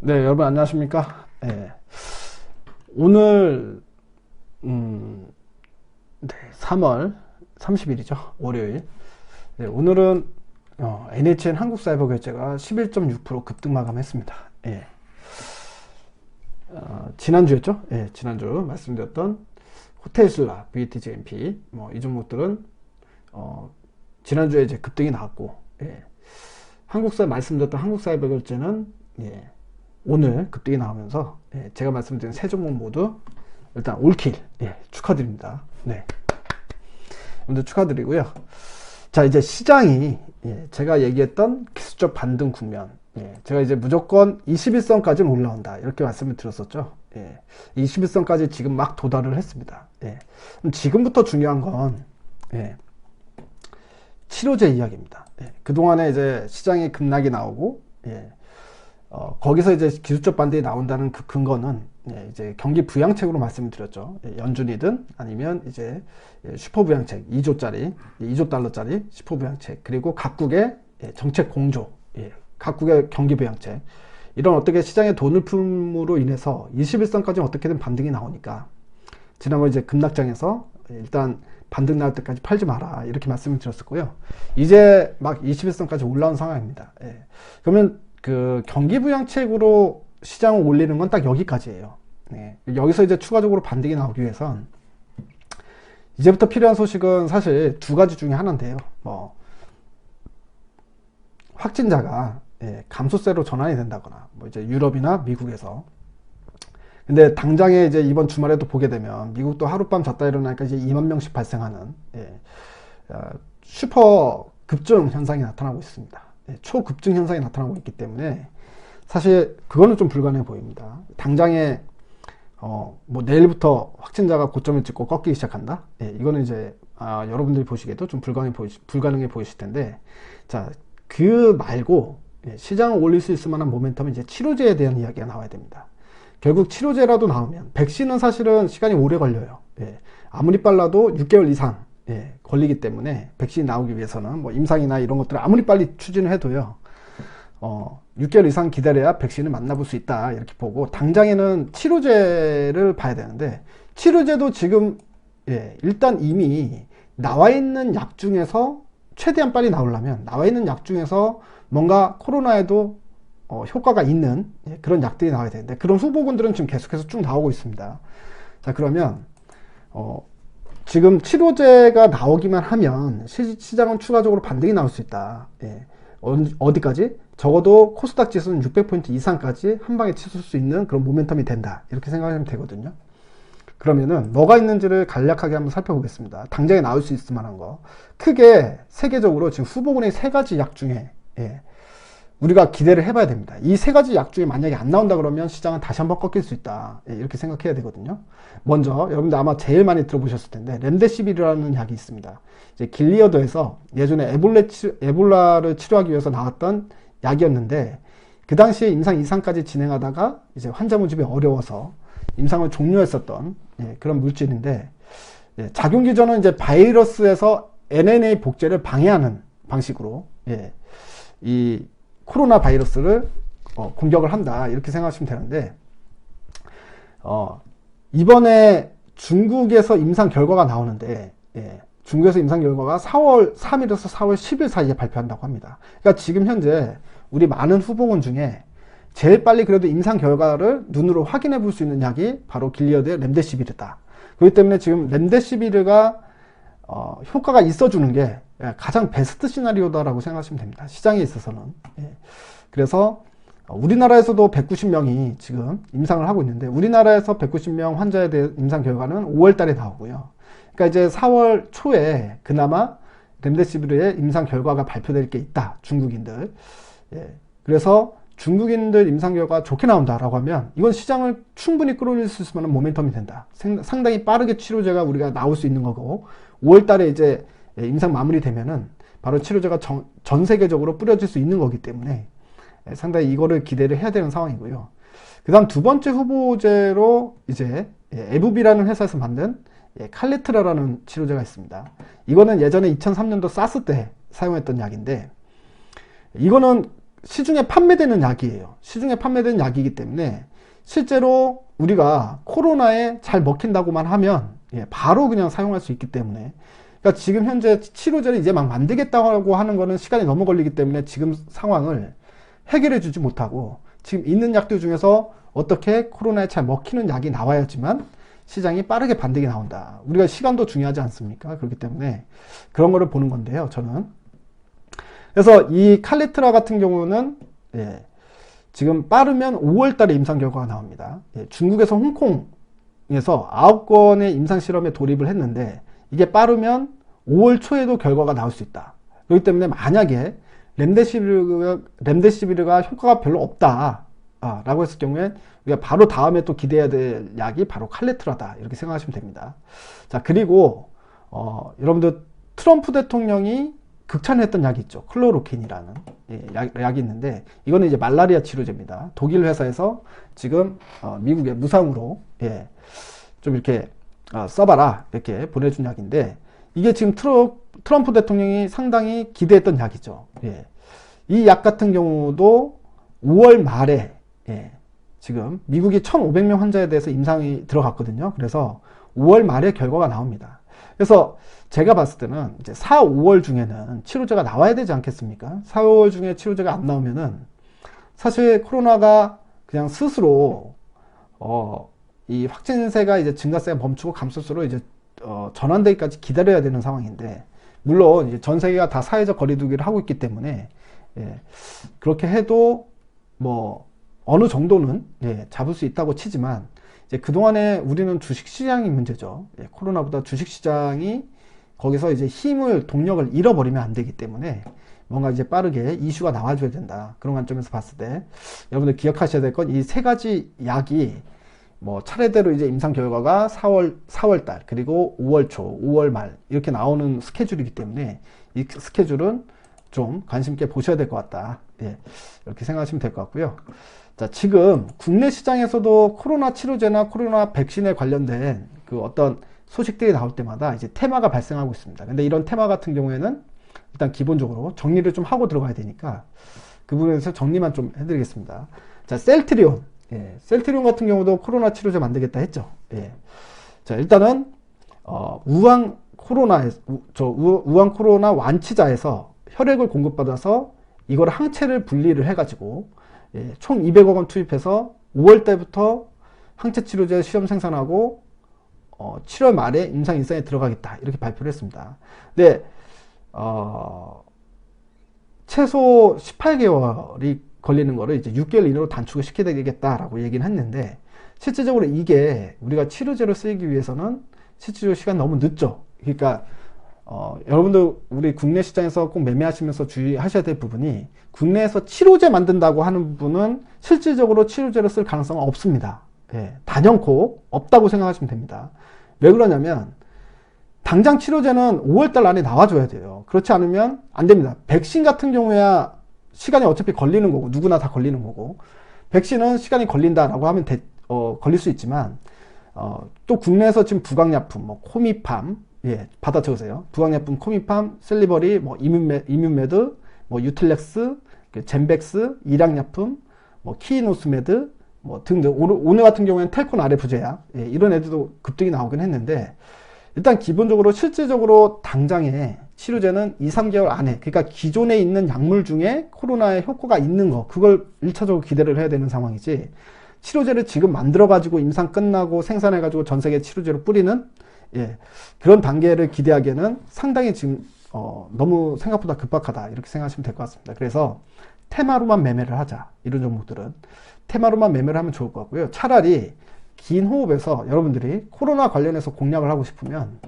네, 여러분 안녕하십니까? 예. 오늘 음, 네, 3월 30일이죠. 월요일. 네, 오늘은 어, NHN 한국사이버결제가 11.6% 급등 마감했습니다. 예. 어, 지난주였죠? 예, 지난주 말씀드렸던 호텔슬라, VTGMP 뭐 이 종목들은 어, 지난주에 이제 급등이 나왔고 예. 한국사 말씀드렸던 한국사이버결제는 예, 오늘 급등이 나오면서 예, 제가 말씀드린 세 종목 모두 일단 올킬 예, 축하드립니다. 네. 여러분들 축하드리고요. 자 이제 시장이 예, 제가 얘기했던 기술적 반등 국면 예, 제가 이제 무조건 21선까지는 올라온다 이렇게 말씀을 드렸었죠. 예, 21선까지 지금 막 도달을 했습니다. 예, 그럼 지금부터 중요한 건 예, 치료제 이야기입니다. 예, 그동안에 이제 시장에 급락이 나오고 예, 어, 거기서 이제 기술적 반등이 나온다는 그 근거는 예, 이제 경기 부양책으로 말씀드렸죠. 예, 연준이든 아니면 이제 예, 슈퍼 부양책 2조짜리, 2조 달러짜리 슈퍼 부양책 그리고 각국의 예, 정책 공조, 예, 각국의 경기 부양책 이런 어떻게 시장의 돈을 품으로 인해서 21선까지 어떻게든 반등이 나오니까 지난번 이제 급락장에서 일단 반등 나올 때까지 팔지 마라 이렇게 말씀을 드렸었고요. 이제 막 21선까지 올라온 상황입니다. 예. 그러면 그 경기 부양책으로 시장을 올리는 건 딱 여기까지예요. 네. 여기서 이제 추가적으로 반등이 나오기 위해선 이제부터 필요한 소식은 사실 두 가지 중에 하나인데요. 뭐 확진자가 예, 감소세로 전환이 된다거나 뭐 이제 유럽이나 미국에서 근데 당장에 이제 이번 주말에도 보게 되면 미국도 하룻밤 잤다 일어나니까 이제 2만 명씩 발생하는 예, 어, 슈퍼 급증 현상이 나타나고 있습니다. 예, 초급증 현상이 나타나고 있기 때문에 사실 그거는 좀 불가능해 보입니다. 당장에 어, 뭐 내일부터 확진자가 고점을 찍고 꺾이기 시작한다. 예, 이거는 이제 아, 여러분들이 보시기에도 좀 불가능해 보이시, 불가능해 보이실 텐데, 자, 그 말고 예, 시장을 올릴 수 있을 만한 모멘텀은 이제 치료제에 대한 이야기가 나와야 됩니다. 결국 치료제라도 나오면 백신은 사실은 시간이 오래 걸려요. 예, 아무리 빨라도 6개월 이상 예, 걸리기 때문에 백신이 나오기 위해서는 뭐 임상이나 이런 것들을 아무리 빨리 추진을 해도요. 어, 6개월 이상 기다려야 백신을 만나볼 수 있다 이렇게 보고 당장에는 치료제를 봐야 되는데 치료제도 지금 예, 일단 이미 나와 있는 약 중에서 최대한 빨리 나오려면 나와 있는 약 중에서 뭔가 코로나에도 어, 효과가 있는 예, 그런 약들이 나와야 되는데 그런 후보군들은 지금 계속해서 쭉 나오고 있습니다. 자 그러면 어, 지금 치료제가 나오기만 하면 시, 장은 추가적으로 반등이 나올 수 있다. 예. 어디까지? 적어도 코스닥 지수는 600포인트 이상까지 한 방에 치솟을 수 있는 그런 모멘텀이 된다. 이렇게 생각하면 되거든요. 그러면은 뭐가 있는지를 간략하게 한번 살펴보겠습니다. 당장에 나올 수 있을 만한 거. 크게 세계적으로 지금 후보군의 세 가지 약 중에 예, 우리가 기대를 해봐야 됩니다. 이 세 가지 약 중에 만약에 안 나온다 그러면 시장은 다시 한번 꺾일 수 있다. 예, 이렇게 생각해야 되거든요. 먼저 여러분들 아마 제일 많이 들어보셨을 텐데 렘데시비르라는 약이 있습니다. 이제 길리어드에서 예전에 에볼레 치료, 에볼라를 치료하기 위해서 나왔던 약이었는데 그 당시에 임상 이상까지 진행하다가 이제 환자 모집이 어려워서 임상을 종료했었던 예, 그런 물질인데 예, 작용 기전은 이제 바이러스에서 NNA 복제를 방해하는 방식으로 예, 이 코로나 바이러스를 어, 공격을 한다 이렇게 생각하시면 되는데 어, 이번에 중국에서 임상 결과가 나오는데 예, 중국에서 임상 결과가 4월 3일에서 4월 10일 사이에 발표한다고 합니다. 그러니까 지금 현재 우리 많은 후보군 중에 제일 빨리 그래도 임상 결과를 눈으로 확인해 볼 수 있는 약이 바로 길리어드의 렘데시비르다. 그렇기 때문에 지금 렘데시비르가 어, 효과가 있어주는 게 가장 베스트 시나리오다라고 생각하시면 됩니다. 시장에 있어서는. 예. 그래서 우리나라에서도 190명이 지금 임상을 하고 있는데 우리나라에서 190명 환자에 대한 임상 결과는 5월 달에 나오고요. 그러니까 이제 4월 초에 그나마 렘데시비르의 임상 결과가 발표될 게 있다. 중국인들. 예. 그래서 중국인들 임상 결과 좋게 나온다라고 하면 이건 시장을 충분히 끌어올릴 수 있을 만한 모멘텀이 된다. 상당히 빠르게 치료제가 우리가 나올 수 있는 거고 5월 달에 이제 임상 마무리되면은 바로 치료제가 전, 전 세계적으로 뿌려질 수 있는 거기 때문에 상당히 이거를 기대를 해야 되는 상황이고요. 그 다음 두 번째 후보제로 이제 에브비라는 회사에서 만든 칼레트라라는 치료제가 있습니다. 이거는 예전에 2003년도 사스 때 사용했던 약인데 이거는 시중에 판매되는 약이에요. 시중에 판매되는 약이기 때문에 실제로 우리가 코로나에 잘 먹힌다고만 하면 예, 바로 그냥 사용할 수 있기 때문에 그러니까 지금 현재 치료제를 이제 막 만들겠다고 하는 거는 시간이 너무 걸리기 때문에 지금 상황을 해결해 주지 못하고 지금 있는 약들 중에서 어떻게 코로나에 잘 먹히는 약이 나와야지만 시장이 빠르게 반등이 나온다. 우리가 시간도 중요하지 않습니까? 그렇기 때문에 그런 거를 보는 건데요. 저는 그래서 이 칼리트라 같은 경우는 예, 지금 빠르면 5월 달에 임상 결과가 나옵니다. 예, 중국에서 홍콩 에서 9건의 임상 실험에 돌입을 했는데 이게 빠르면 5월 초에도 결과가 나올 수 있다. 그렇기 때문에 만약에 렘데시비르가, 렘데시비르가 효과가 별로 없다. 아, 라고 했을 경우에 우리가 바로 다음에 또 기대해야 될 약이 바로 칼레트라다. 이렇게 생각하시면 됩니다. 자, 그리고, 어, 여러분들 트럼프 대통령이 극찬했던 약이 있죠. 클로로킨이라는 예, 약, 약이 있는데 이거는 이제 말라리아 치료제입니다. 독일 회사에서 지금 어, 미국에 무상으로 예, 좀 이렇게 어, 써봐라 이렇게 보내준 약인데 이게 지금 트러, 트럼프 대통령이 상당히 기대했던 약이죠. 예. 이 약 같은 경우도 5월 말에 예, 지금 미국이 1,500명 환자에 대해서 임상이 들어갔거든요. 그래서 5월 말에 결과가 나옵니다. 그래서 제가 봤을 때는 이제 4, 5월 중에는 치료제가 나와야 되지 않겠습니까? 4, 5월 중에 치료제가 안 나오면은 사실 코로나가 그냥 스스로 어, 이 확진세가 이제 증가세가 멈추고 감소세로 이제 어, 전환되기까지 기다려야 되는 상황인데 물론 이제 전 세계가 다 사회적 거리두기를 하고 있기 때문에 예, 그렇게 해도 뭐 어느 정도는 예, 잡을 수 있다고 치지만 이제 그동안에 우리는 주식시장이 문제죠. 예, 코로나보다 주식시장이 거기서 이제 힘을, 동력을 잃어버리면 안 되기 때문에 뭔가 이제 빠르게 이슈가 나와줘야 된다. 그런 관점에서 봤을 때 여러분들 기억하셔야 될 건 이 세 가지 약이 뭐 차례대로 이제 임상 결과가 4월, 4월 달, 그리고 5월 초, 5월 말 이렇게 나오는 스케줄이기 때문에 이 스케줄은 좀 관심 있게 보셔야 될 것 같다. 예, 이렇게 생각하시면 될 것 같고요. 자, 지금 국내 시장에서도 코로나 치료제나 코로나 백신에 관련된 그 어떤 소식들이 나올 때마다 이제 테마가 발생하고 있습니다. 근데 이런 테마 같은 경우에는 일단 기본적으로 정리를 좀 하고 들어가야 되니까 그 부분에서 정리만 좀 해드리겠습니다. 자, 셀트리온. 예, 셀트리온 같은 경우도 코로나 치료제 만들겠다 했죠. 예. 자, 일단은, 어, 우한 코로나, 저, 우한 코로나 완치자에서 혈액을 공급받아서 이걸 항체를 분리를 해가지고 예, 총 200억 원 투입해서 5월 달부터 항체 치료제 시험 생산하고 어, 7월 말에 임상 일상에 들어가겠다 이렇게 발표를 했습니다. 근데 어, 최소 18개월이 걸리는 거를 이제 6개월 이내로 단축을 시켜야 되겠다라고 얘기는 했는데 실제적으로 이게 우리가 치료제로 쓰기 위해서는 실제로 시간 너무 늦죠. 그러니까 어, 여러분들 우리 국내 시장에서 꼭 매매하시면서 주의하셔야 될 부분이 국내에서 치료제 만든다고 하는 분은 실질적으로 치료제를 쓸 가능성은 없습니다. 예, 단연코 없다고 생각하시면 됩니다. 왜 그러냐면 당장 치료제는 5월달 안에 나와줘야 돼요. 그렇지 않으면 안 됩니다. 백신 같은 경우야 시간이 어차피 걸리는 거고 누구나 다 걸리는 거고 백신은 시간이 걸린다라고 하면 대, 어, 걸릴 수 있지만 어, 또 국내에서 지금 부강약품, 뭐 코미팜, 예, 받아 적으세요. 부강약품, 코미팜, 셀리버리, 뭐 이뮨메, 이뮨메드, 뭐 유틀렉스, 그 젠백스, 일양약품, 뭐 키노스메드, 뭐 등등. 오늘 같은 경우에는 텔콘 아레프제약. 예, 이런 애들도 급등이 나오긴 했는데 일단 기본적으로 실질적으로 당장에 치료제는 2, 3개월 안에 그러니까 기존에 있는 약물 중에 코로나에 효과가 있는 거 그걸 1차적으로 기대를 해야 되는 상황이지. 치료제를 지금 만들어 가지고 임상 끝나고 생산해 가지고 전 세계 치료제로 뿌리는 예, 그런 단계를 기대하기에는 상당히 지금 어, 너무 생각보다 급박하다 이렇게 생각하시면 될 것 같습니다. 그래서 테마로만 매매를 하자 이런 종목들은 테마로만 매매를 하면 좋을 것 같고요. 차라리 긴 호흡에서 여러분들이 코로나 관련해서 공략을 하고 싶으면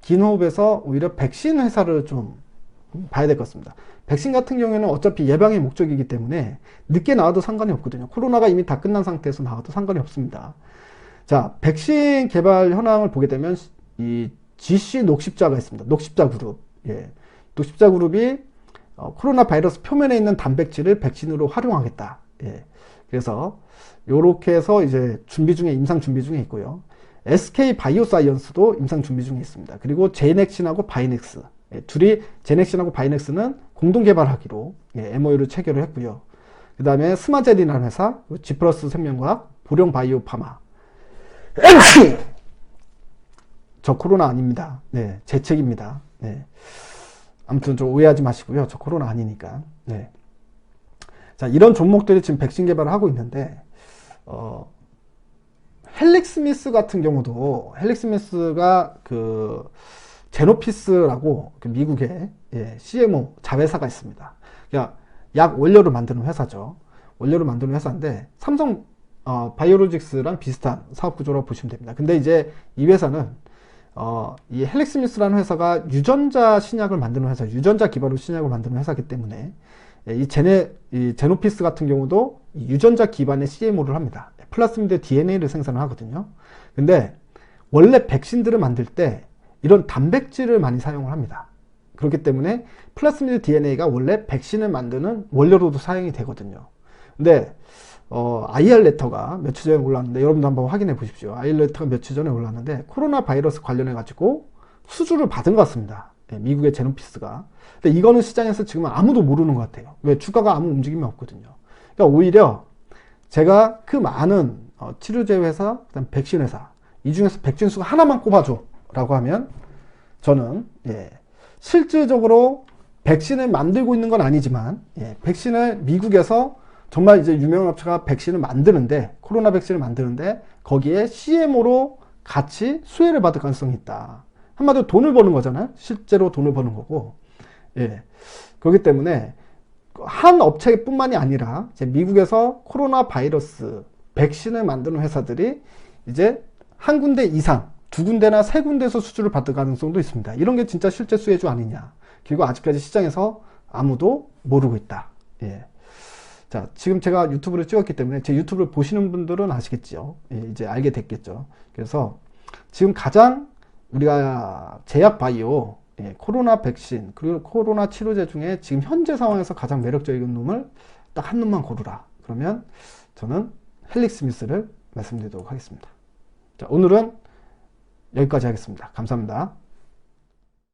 긴 호흡에서 오히려 백신 회사를 좀 봐야 될 것 같습니다. 백신 같은 경우에는 어차피 예방의 목적이기 때문에 늦게 나와도 상관이 없거든요. 코로나가 이미 다 끝난 상태에서 나와도 상관이 없습니다. 자, 백신 개발 현황을 보게 되면 이 GC 녹십자가 있습니다. 녹십자 그룹. 예. 녹십자 그룹이 어, 코로나 바이러스 표면에 있는 단백질을 백신으로 활용하겠다. 예. 그래서 요렇게 해서 이제 준비 중에 임상 준비 중에 있고요. SK 바이오사이언스도 임상 준비 중에 있습니다. 그리고 제넥신하고 바이넥스 예, 둘이 제넥신하고 바이넥스는 공동 개발하기로 예, MOU를 체결을 했고요. 그 다음에 스마젤이라는 회사, 지플러스 생명과학, 보령 바이오 파마. 저 코로나 아닙니다. 네, 제 책입니다. 네. 아무튼 좀 오해하지 마시고요. 저 코로나 아니니까. 네. 자, 이런 종목들이 지금 백신 개발을 하고 있는데, 어, 헬릭 스미스 같은 경우도, 헬릭 스미스가 그, 제노피스라고 그 미국의 예, CMO 자회사가 있습니다. 그러니까 약 원료를 만드는 회사죠. 원료를 만드는 회사인데, 삼성 어, 바이오로직스랑 비슷한 사업 구조라고 보시면 됩니다. 근데 이제 이 회사는 어, 이 헬릭스미스라는 회사가 유전자 신약을 만드는 회사, 유전자 기반으로 신약을 만드는 회사이기 때문에 예, 이 제네, 이 제노피스 같은 경우도 이 유전자 기반의 CMO를 합니다. 플라스미드 DNA를 생산을 하거든요. 근데 원래 백신들을 만들 때 이런 단백질을 많이 사용을 합니다. 그렇기 때문에 플라스미드 DNA가 원래 백신을 만드는 원료로도 사용이 되거든요. 근데 어, IR 레터가 며칠 전에 올랐는데 여러분도 한번 확인해 보십시오. IR 레터가 며칠 전에 올랐는데 코로나 바이러스 관련해 가지고 수주를 받은 것 같습니다. 예, 미국의 제노피스가. 근데 이거는 시장에서 지금 아무도 모르는 것 같아요. 왜 주가가 아무 움직임이 없거든요. 그러니까 오히려 제가 그 많은 어, 치료제 회사, 그다음 백신 회사 이 중에서 백신 수가 하나만 꼽아줘라고 하면 저는 예, 실질적으로 백신을 만들고 있는 건 아니지만 예, 백신을 미국에서 정말 이제 유명한 업체가 백신을 만드는데 코로나 백신을 만드는데 거기에 CMO로 같이 수혜를 받을 가능성이 있다. 한마디로 돈을 버는 거잖아요. 실제로 돈을 버는 거고. 예. 그렇기 때문에 한 업체뿐만이 아니라 이제 미국에서 코로나 바이러스 백신을 만드는 회사들이 이제 한 군데 이상 두 군데나 세 군데에서 수주를 받을 가능성도 있습니다. 이런 게 진짜 실제 수혜주 아니냐. 그리고 아직까지 시장에서 아무도 모르고 있다. 예. 자, 지금 제가 유튜브를 찍었기 때문에 제 유튜브를 보시는 분들은 아시겠죠. 예, 이제 알게 됐겠죠. 그래서 지금 가장 우리가 제약 바이오, 예, 코로나 백신, 그리고 코로나 치료제 중에 지금 현재 상황에서 가장 매력적인 놈을 딱 한 놈만 고르라. 그러면 저는 헬릭 스미스를 말씀드리도록 하겠습니다. 자, 오늘은 여기까지 하겠습니다. 감사합니다.